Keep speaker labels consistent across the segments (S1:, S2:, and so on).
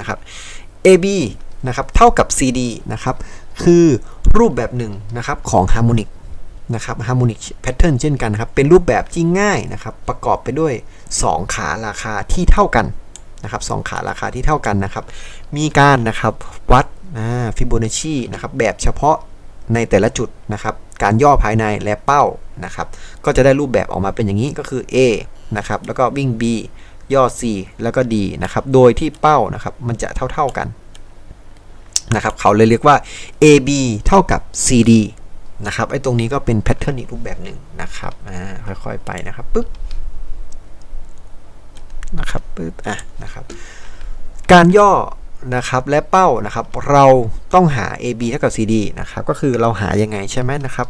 S1: นะครับ AB นะครับเท่ากับ CD นะครับคือรูปแบบหนึ่งนะครับของฮาร์โมนิกนะครับฮาร์โมนิกแพทเทิร์นเช่นกันครับเป็นรูปแบบที่ง่ายนะครับประกอบไปด้วย 2 ขาราคาที่เท่ากันนะครับสองขาราคาที่เท่ากันนะครับ มีการนะครับวัดฟิโบนัชชีนะครับแบบเฉพาะในแต่ละจุดนะครับ การย่อภายในและเป้านะครับ ก็จะได้รูปแบบออกมาเป็นอย่างนี้ก็คือ A นะครับ แล้วก็วิ่ง B ย่อ C แล้วก็ D นะครับ โดยที่เป้านะครับมันจะเท่าๆกันนะครับเขาเลยเรียกว่า AB เท่ากับ CD นะครับไอ้ตรงนี้ก็เป็นแพทเทิร์นอีกรูปแบบหนึ่งนะครับอ่าค่อยๆไปนะครับปึ๊บนะครับปึ๊บอะนะครับ การย่อนะครับและเป้านะครับ เราต้องหา AB เท่ากับ CD นะครับก็คือเราหายังไงใช่ไหมนะครับ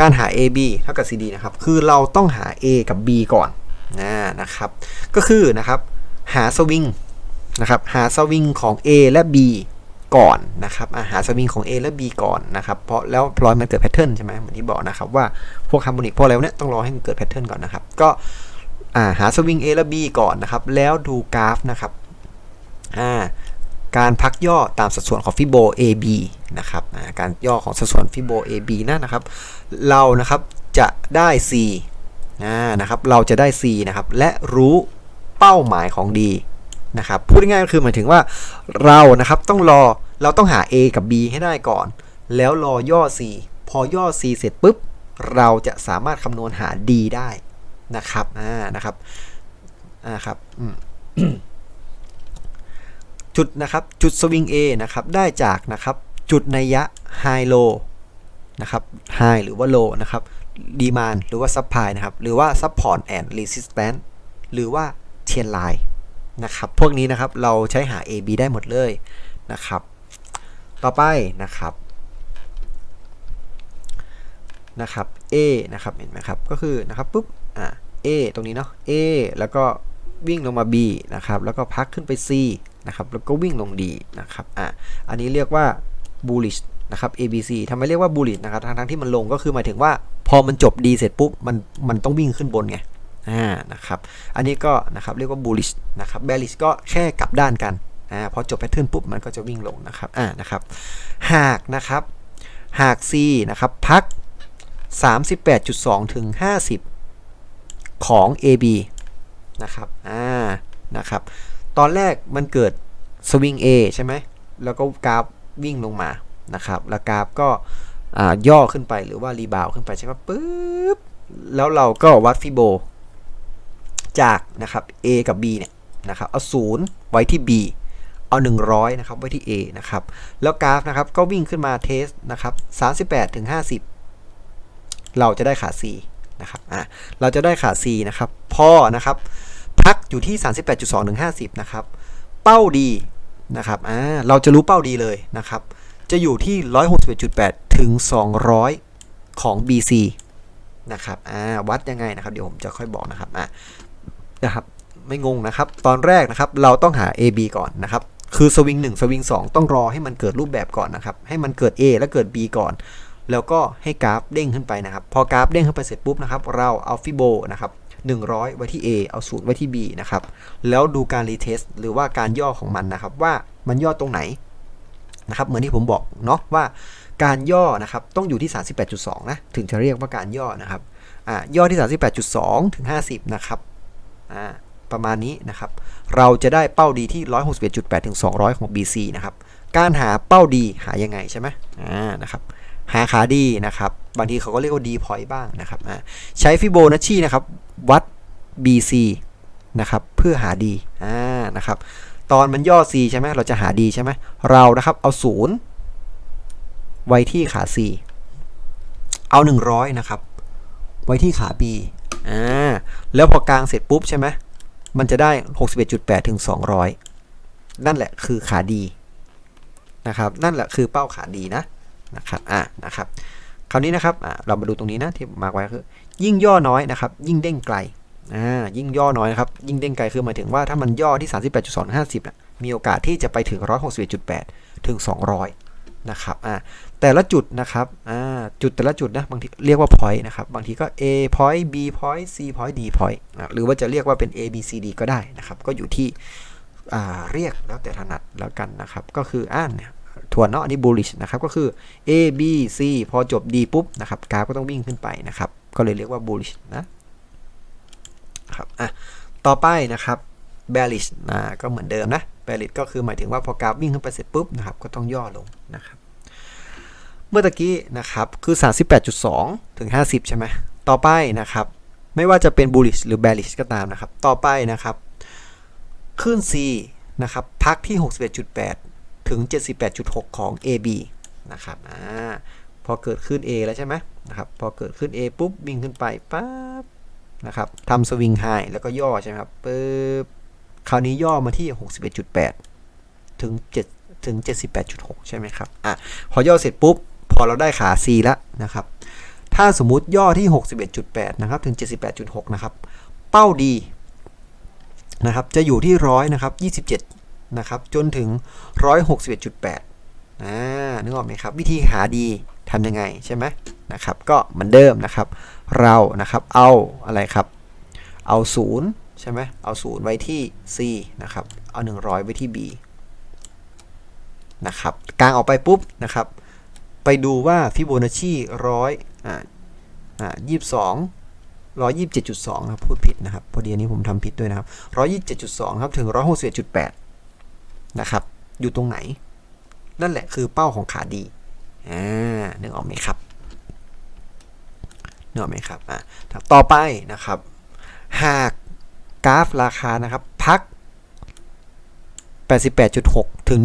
S1: การหา AB เท่ากับ CD นะครับคือเราต้องหา A กับ B ก่อน นะนะครับ ก็คือนะครับหาสวิงนะครับหาสวิงของ A และ B ก่อนนะครับหาสวิงของ A และ B ก่อนนะครับเพราะแล้วพลอยมันเกิดแพทเทิร์นใช่ไหมเหมือนที่บอกนะครับว่าพวกฮาร์โมนิกพวกอะไรเนี่ยต้องรอให้มันเกิดแพทเทิร์นก่อนนะครับ ก็หาสวิง A และ B ก่อนนะครับ แล้วดูกราฟนะครับการพักย่อตามสัดส่วนของฟิโบ AB นะครับการย่อของสัดส่วนฟิโบ AB นั่นนะครับ เรานะครับจะได้ C นะครับเราจะได้ C นะครับและรู้เป้าหมายของ D นะครับพูดง่ายๆก็คือหมายถึงว่าเรานะครับต้องรอเราต้องหา A กับ B ให้ได้ก่อน แล้วรอย่อ C พอย่อ C เสร็จปุ๊บ เราจะสามารถคำนวณหา D ได้นะครับอ่านะครับอ่าครับจุดนะครับจุดสวิง A นะครับได้จากนะครับจุดในยยะ high low นะครับ high หรือว่า low นะครับ demand หรือว่า supply นะครับ หรือว่า support and resistance หรือว่า trend line นะครับ พวกนี้นะครับเราใช้หา A B ได้หมดเลยนะครับ ต่อไปนะครับนะครับ A นะครับเห็นไหมครับ ก็คือนะครับปุ๊บอ่า A ตรงนี้เนาะ A แล้วก็วิ่งลงมา B นะครับ แล้วก็พักขึ้นไป C นะครับ แล้วก็วิ่งลง D นะครับ อะ อันนี้เรียกว่า bullish นะครับ ABC ทำไมเรียกว่า bullish นะครับทั้งๆที่มันลงก็คือหมายถึงว่าพอมันจบ D เสร็จปุ๊บมันมันต้องวิ่งขึ้นบนไงอ่านะครับอันนี้ก็นะครับเรียกว่า bullish นะครับ bearish ก็แค่กลับด้านกันอ่าพอจบแพทเทิร์นปุ๊บมันก็จะวิ่งลงนะครับอ่านะครับหากนะครับหาก C นะครับพัก 38.2 ถึง 50 ของ AB นะครับอ่านะครับตอนแรกมันเกิดสวิง A ใช่ไหมแล้วก็กราฟวิ่งลงมา นะครับแล้วกราฟก็ย่อขึ้นไปหรือว่ารีบาวขึ้นไปใช่ไหมปุ๊บแล้วเราก็วัดฟิโบจากนะครับ A กับ B เนี่ยนะครับเอา0ไว้ที่ B เอา 100 นะครับ ไว้ที่ A นะครับ แล้วกราฟนะครับก็วิ่งขึ้นมาเทสนะครับ38ถึง50 เราจะได้ขา C นะครับอะเราจะได้ขา C นะครับพอนะครับ พักอยู่ที่ 38.2ถึง50 นะครับ เป้าดีนะครับอ่าเราจะรู้เป้าดีเลยนะครับ จะอยู่ที่ 161.8 ถึง 200 ของ BC นะครับ อ่า วัดยังไงนะครับ เดี๋ยวผมจะค่อยบอกนะครับ อ่านะครับ ไม่งงนะครับ ตอนแรกนะครับ เราต้องหา AB ก่อนนะครับ คือสวิง1สวิง2 ต้องรอให้มันเกิดรูปแบบก่อนนะครับ ให้มันเกิด A แล้วเกิด B ก่อน แล้วก็ให้กราฟเด้งขึ้นไปนะครับ พอกราฟเด้งขึ้นไปเสร็จปุ๊บนะครับ เราเอาฟิโบนะครับ100 ไว้ที่ A เอา0ไว้ที่ B นะครับ แล้วดูการรีเทสหรือว่าการย่อของมันนะครับ ว่ามันย่อตรงไหน นะครับเหมือนที่ผมบอกเนาะว่าการย่อนะครับต้องอยู่ที่ 38.2 นะ ถึงจะเรียกว่าการย่อนะครับอ่าย่อที่ 38.2 ถึง 50 นะครับอ่าประมาณนี้นะครับ เราจะได้เป้าดีที่ 161.8 ถึง 200 ของ BC นะครับ การหาเป้าดีหายังไงใช่ไหมอ่านะครับหาขาดีนะครับ บางทีเขาก็เรียกว่าดีพอยต์บ้างนะครับใช้ฟิโบนัชชีนะครับ วัด BC นะครับ เพื่อหาดีอ่านะครับ ตอนมันย่อ C ใช่ไหมเราจะหาดีใช่ไหมเรานะครับเอา 0 ไว้ที่ขา C เอา 100 นะครับ ไว้ที่ขา B อ่าแล้วพอกลางเสร็จปุ๊บใช่ไหมมันจะได้ 61.8 ถึง 200 นั่นแหละคือขาดีนะครับ นั่นแหละคือเป้าขาดีนะนะครับอ่านะครับคราวนี้นะครับเรามาดูตรงนี้นะที่มาร์กไว้คือ ยิ่งย่อน้อยนะครับ ยิ่งเด้งไกล อ่ายิ่งย่อน้อยนะครับ ยิ่งเด้งไกลคือหมายถึงว่าถ้ามันย่อที่ 38.2 50นะมีโอกาสที่จะไปถึง 161.8 ถึง 200 นะครับอ่าแต่ละจุดนะครับอ่าจุดแต่ละจุดนะบางทีเรียกว่า point นะครับ บางทีก็ A point B point C point D point นะหรือว่าจะเรียกว่าเป็น A B C D ก็ได้นะครับ ก็อยู่ที่อ่าเรียกแล้วแต่ถนัดแล้วกันนะครับ ก็คืออ่านเนี่ยทวนเนาะอันนี้ bullish นะครับก็คือ A B C พอจบ D ปุ๊บนะครับกราฟก็ต้องวิ่งขึ้นไปนะครับ ก็เลยเรียกว่า bullish นะ ครับอะต่อไปนะครับ bearish นะก็เหมือนเดิมนะ bearish ก็คือหมายถึงว่าพอกราฟวิ่งขึ้นไปเสร็จปุ๊บนะครับก็ต้องย่อลงนะครับ เมื่อตะกี้นะครับคือ 38.2 ถึง 50 ใช่ไหมต่อไปนะครับ ไม่ว่าจะเป็น bullish หรือ bearish ก็ตามนะครับ ต่อไปนะครับขึ้น C นะครับพักที่ 61.8 ถึง 78.6 ของ AB นะครับอ่าพอเกิดขึ้น A แล้วใช่ไหมนะครับ พอเกิดขึ้น A ปุ๊บวิ่งขึ้นไปปั๊บ นะครับทำสวิงไฮแล้วก็ย่อใช่ไหมครับปึ๊บคราวนี้ย่อมาที่ 61.8 ถึง 7 ถึง 78.6 ใช่ไหมครับอะพอย่อเสร็จปุ๊บ พอเราได้ขา C แล้วนะครับ ถ้าสมมุติย่อที่ 61.8 นะครับ ถึง 78.6 นะครับ เป้าดีนะครับ จะอยู่ที่ร้อยนะครับ 27 นะครับ จนถึง 161.8 อ่านึกออกไหมครับ วิธีหาดีทำยังไงใช่ไหมนะครับ ก็เหมือนเดิมนะครับ เรานะครับเอาอะไรครับ เอา0ใช่ไหมเอา0ไว้ที่ C นะครับ เอา 100 ไว้ที่ B นะครับกลางออกไปปุ๊บนะครับ ไปดูว่าฟิโบนัชชีร้อยอ่าอ่ายี่สิบสองร้อยยี่สิบเจ็ดจุดสองนะพูดผิดนะครับ พอดีอันนี้ผมทำผิดด้วยนะครับร้อยยี่สิบเจ็ดจุดสองครับ ถึงร้อยหกสิบเอ็ดจุดแปดนะครับ อยู่ตรงไหน นั่นแหละคือเป้าของขาดีอ่านึกออกไหมครับนึกออกไหมครับอ่าต่อไปนะครับ หากกราฟราคานะครับ พัก 88.6 ถึง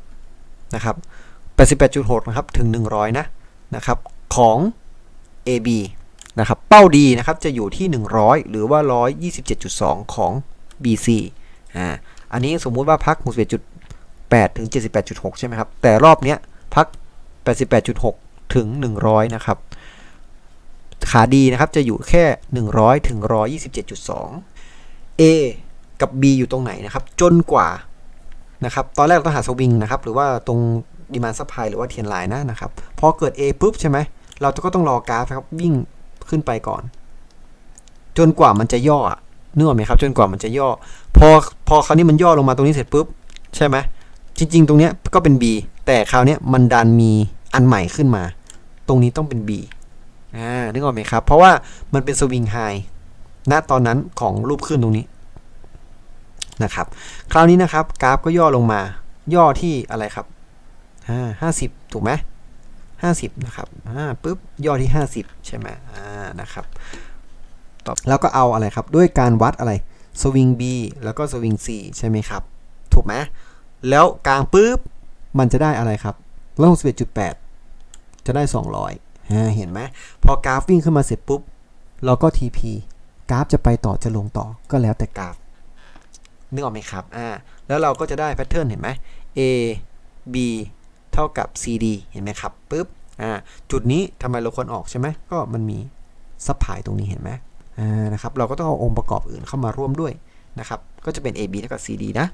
S1: 100 นะครับ 88.6 นะครับ ถึง 100 นะ นะครับ ของ AB นะครับ เป้าดีนะครับ จะอยู่ที่ 100 หรือว่า 127.2 ของ BC อ่า อันนี้สมมุติว่าพัก 61.8ถึง 78.6 ใช่ไหมครับ แต่รอบเนี้ยพัก 88.6 ถึง 100 นะครับ ขาดีนะครับจะอยู่แค่ 100 ถึง 127.2 A กับ B อยู่ตรงไหนนะครับ จนกว่านะครับ ตอนแรกเราต้องหาสวิงนะครับ หรือว่าตรงดีมานซัพพลายหรือว่าเทียนไลน์นะนะครับ พอเกิด A ปุ๊บใช่ไหม เราก็ต้องรอกราฟครับ วิ่งขึ้นไปก่อน จนกว่ามันจะย่ออะนึกอไหมครับ จนกว่ามันจะย่อ พอ พอคราวนี้มันย่อลงมาตรงนี้เสร็จปุ๊บ ใช่ไหม จริง ๆ ตรงเนี้ยก็เป็น B แต่คราวเนี้ยมันดันมีอันใหม่ขึ้นมา ตรงนี้ต้องเป็น B อ่านึกออกไหมครับ เพราะว่ามันเป็นสวิงไฮณตอนนั้นของรูปขึ้นตรงนี้นะครับ คราวนี้นะครับกราฟก็ย่อลงมา ย่อที่อะไรครับอ่าห้าสิบถูกไหมห้าสิบนะครับอ่าปุ๊บย่อที่ห้าสิบใช่ไหมอ่านะครับต่อแล้วก็เอาอะไรครับ ด้วยการวัดอะไรสวิง B แล้วก็สวิง C ใช่ไหมครับ ถูกไหม แล้วกลางปุ๊บ มันจะได้อะไรครับร้อยหกสิบเอ็ดจุดแปดจะได้สองร้อยเห็นไหมพอกราฟวิ่งขึ้นมาเสร็จปุ๊บ เราก็ TP กราฟจะไปต่อจะลงต่อก็แล้วแต่กราฟนึกออกไหมครับอ่าแล้วเราก็จะได้แพทเทิร์นเห็นไหม A B เท่ากับ CD เห็นไหมครับปุ๊บอ่าจุดนี้ทำไมเราควรออกใช่ไหมก็มันมีซับพลายตรงนี้เห็นไหมอ่านะครับเราก็ต้องเอาองค์ประกอบอื่นเข้ามาร่วมด้วยนะครับก็จะเป็น AB เท่ากับ CD นะ